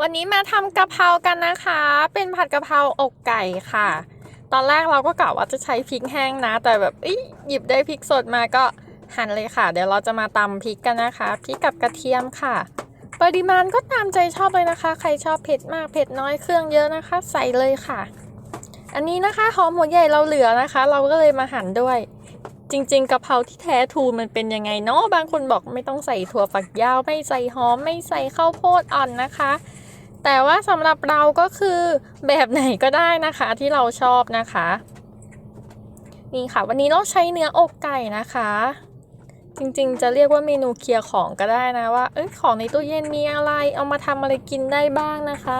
วันนี้มาทำกะเพรากันนะคะ เป็นผัดกะเพราอกไก่ค่ะ ตอนแรกเราก็กะว่าจะใช้พริกแห้งนะ แต่แบบหยิบได้พริกสดมาก็หั่นเลยค่ะ เดี๋ยวเราจะมาตำพริกกันนะคะ พริกกับกระเทียมค่ะ ปริมาณก็ตามใจชอบเลยนะคะ ใครชอบเผ็ดมากเผ็ดน้อยเครื่องเยอะนะคะ ใส่เลยค่ะ อันนี้นะคะหอมหัวใหญ่เราเหลือนะคะ เราก็เลยมาหั่นด้วย จริงๆกะเพราที่แท้ทูมันเป็นยังไงเนาะบางคนบอกไม่ต้องใส่ถั่วฝักยาวไม่ใส่หอมไม่ใส่ข้าวโพดอ่อนนะคะ แต่ว่าสำหรับเราก็คือแบบไหนก็ได้นะคะที่เราชอบนะคะ นี่ค่ะ วันนี้เราใช้เนื้ออกไก่นะคะ จริงๆ จะเรียกว่าเมนูเคลียร์ของก็ได้นะว่าเอ้ยของในตู้เย็นมีอะไร เอามาทำอะไรกินได้บ้างนะคะ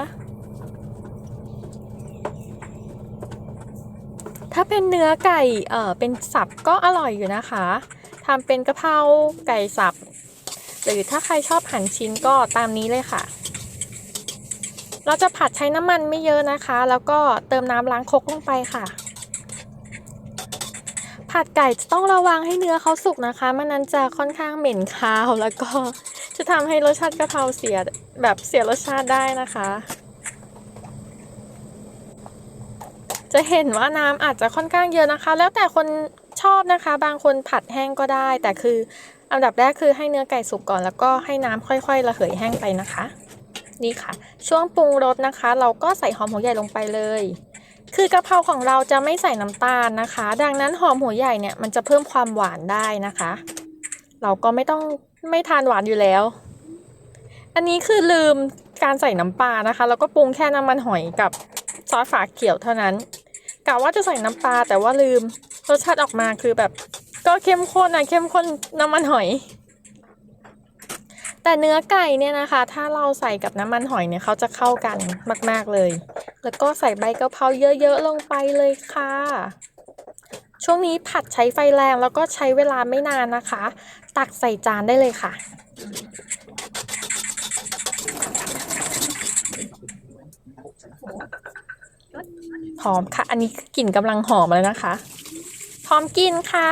ถ้าเป็นเนื้อไก่เอ่อเป็นสับก็อร่อยอยู่นะคะทำเป็นกะเพราไก่สับ หรือถ้าใครชอบหั่นชิ้นก็ตามนี้เลยค่ะ เราจะผัดใช้น้ำมันไม่เยอะนะคะ แล้วก็เติมน้ำล้างครกลงไปค่ะ ผัดไก่จะต้องระวังให้เนื้อเขาสุกนะคะไม่นั้นจะค่อนข้างเหม็นคาวแล้วก็จะทำให้รสชาติกะเพราเสียแบบเสียรสชาติได้นะคะ จะเห็นว่าน้ำอาจจะค่อนข้างเยอะนะคะ แล้วแต่คนชอบนะคะ บางคนผัดแห้งก็ได้ แต่คืออันดับแรกคือให้เนื้อไก่สุกก่อน แล้วก็ให้น้ำค่อย ๆ ระเหยแห้งไปนะคะ นี่ค่ะ ช่วงปรุงรสนะคะ เราก็ใส่หอมหัวใหญ่ลงไปเลย คือกะเพราของเราจะไม่ใส่น้ำตาลนะคะ ดังนั้นหอมหัวใหญ่เนี่ยมันจะเพิ่มความหวานได้นะคะ เราก็ไม่ต้องไม่ทานหวานอยู่แล้ว อันนี้คือลืมการใส่น้ำปลานะคะแล้วก็ปรุงแค่น้ำมันหอยกับซอสฝาเขียวเท่านั้นกะว่าจะใส่น้ำปลาแต่ว่าลืมรสชาติออกมาคือแบบ ก็เข้มข้นนะเข้มข้นน้ำมันหอย แต่เนื้อไก่เนี่ยนะคะ ถ้าเราใส่กับน้ำมันหอยเนี่ยเขาจะเข้ากันมาก ๆเลย แล้วก็ใส่ใบกะเพราเยอะๆลงไปเลยค่ะ ช่วงนี้ผัดใช้ไฟแรงแล้วก็ใช้เวลาไม่นานนะคะ ตักใส่จานได้เลยค่ะหอมค่ะ อันนี้กลิ่นกำลังหอมเลยนะคะ พร้อมกินค่ะ